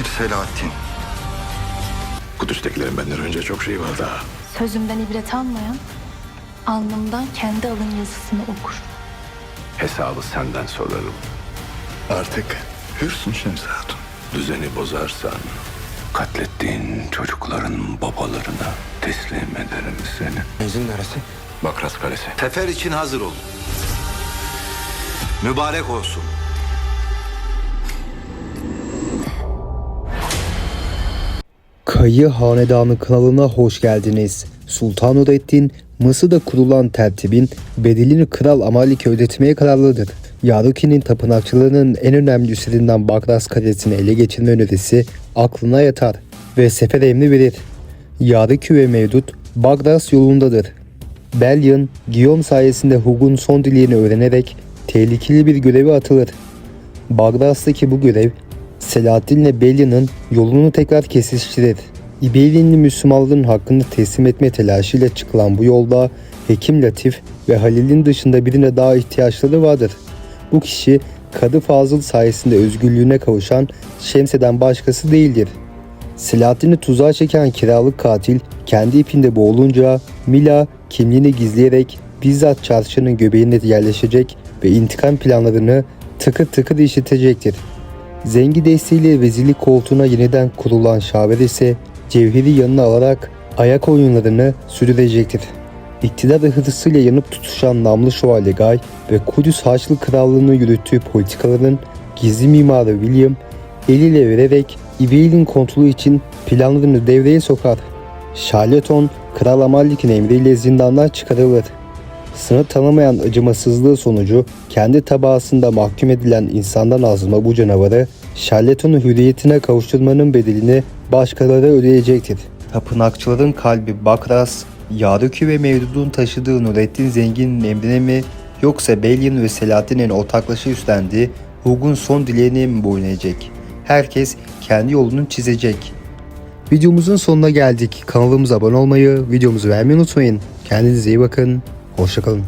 Emir Selahattin. Kudüs'tekilerin benden önce çok şey var daha. Sözümden ibret almayan, alnımdan kendi alın yazısını okur. Hesabı senden sorarım. Artık hürsün Şemsi Hatun. Düzeni bozarsan katlettiğin çocukların babalarına teslim ederim seni. Menzil neresi? Bakras Kalesi. Sefer için hazır olun. Mübarek olsun. Kayı Hanedanı kanalına hoş geldiniz. Sultan Nurettin, Mısır'da kurulan tertibin bedelini Kral Amalike ödetmeye kararlıdır. Yaruki'nin tapınakçılığının en önemli üslerinden Bagras Kalesi'ni ele geçirme önerisi aklına yatar ve sefer emri verir. Yaruki ve Mevdut Bagras yolundadır. Belyan, Guillaume sayesinde Hug'un son dileğini öğrenerek tehlikeli bir göreve atılır. Bagdas'taki bu görev Selahaddin'le Belyan'ın yolunu tekrar kesiştirir. İbeylinli Müslümanların hakkını teslim etme telaşıyla çıkılan bu yolda Hekim Latif ve Halil'in dışında birine daha ihtiyaçları vardır. Bu kişi Kadı Fazıl sayesinde özgürlüğüne kavuşan Şemse'den başkası değildir. Selahaddin'i tuzağa çeken kiralık katil kendi ipinde boğulunca Mila kimliğini gizleyerek bizzat çarşının göbeğine yerleşecek ve intikam planlarını tıkır tıkır işitecektir. Zengi desteğiyle vezirlik koltuğuna yeniden kurulan Şaver ise Cevher'i yanına alarak ayak oyunlarını sürdürecektir. İktidar hırsıyla yanıp tutuşan namlı şövalye Guy ve Kudüs Haçlı Krallığı'nı yürüttüğü politikaların gizli mimarı William eliyle vererek İveil'in kontrolü için planlarını devreye sokar. Charlotte Kral Amallik'in emriyle zindandan çıkarılır. Sınır tanımayan acımasızlığı sonucu kendi tabağasında mahkum edilen insandan azma bu canavarı Charlotte'un hürriyetine kavuşturmanın bedelini başkaları ödeyecektir. Tapınakçıların kalbi Bakras, Yaruki ve Mevdud'un taşıdığı Nurettin Zengin'in emrine mi yoksa Belyan ve Selahattin'in ortaklaşa üstlendiği Hug'un son dileğine mi boyun eğecek? Herkes kendi yolunu çizecek. Videomuzun sonuna geldik. Kanalımıza abone olmayı, videomuzu beğenmeyi unutmayın. Kendinize iyi bakın. Hoşçakalın.